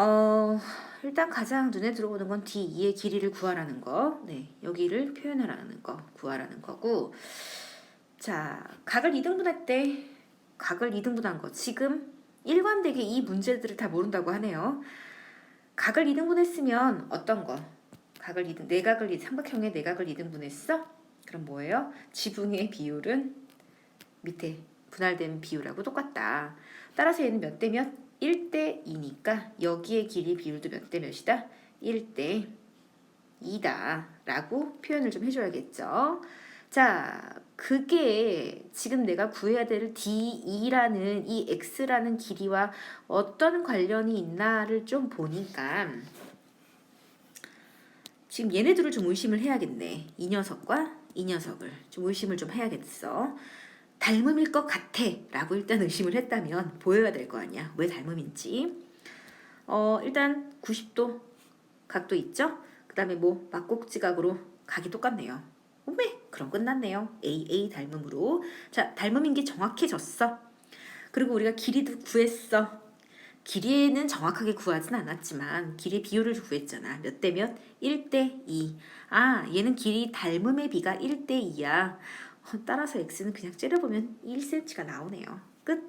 어, 일단 가장 눈에 들어오는 건 D2의 길이를 구하라는 거. 네, 여기를 표현하라는 거, 구하라는 거고. 자, 각을 2등분할 때 각을 2등분한 거. 지금 일관되게 이 문제들을 다 모른다고 하네요. 각을 2등분했으면 어떤 거? 각을 2등, 내각을 2, 삼각형의 내각을 2등분했어? 그럼 뭐예요? 지붕의 비율은 밑에 분할된 비율하고 똑같다. 따라서 얘는 몇 대 몇? 1대 2니까 여기에 길이 비율도 몇 대 몇이다? 1대 2다. 라고 표현을 좀 해줘야겠죠. 자, 그게 지금 내가 구해야 될 D2라는 이 X라는 길이와 어떤 관련이 있나를 좀 보니까 지금 얘네들을 좀 의심을 해야겠네. 이 녀석과 이 녀석을 좀 의심을 좀 해야겠어. 닮음일 것 같아 라고 일단 의심을 했다면 보여야 될 거 아니야. 왜 닮음인지. 어, 일단 90도 각도 있죠? 그 다음에 뭐 막곡지각으로 각이 똑같네요. 오메 그럼 끝났네요. AA 닮음으로. 자 닮음인 게 정확해졌어. 그리고 우리가 길이도 구했어. 길이는 정확하게 구하진 않았지만 길이 비율을 구했잖아. 몇 대 몇? 1대 2. 아 얘는 길이 닮음의 비가 1대 2야. 따라서 x는 그냥 째려보면 1cm가 나오네요. 끝.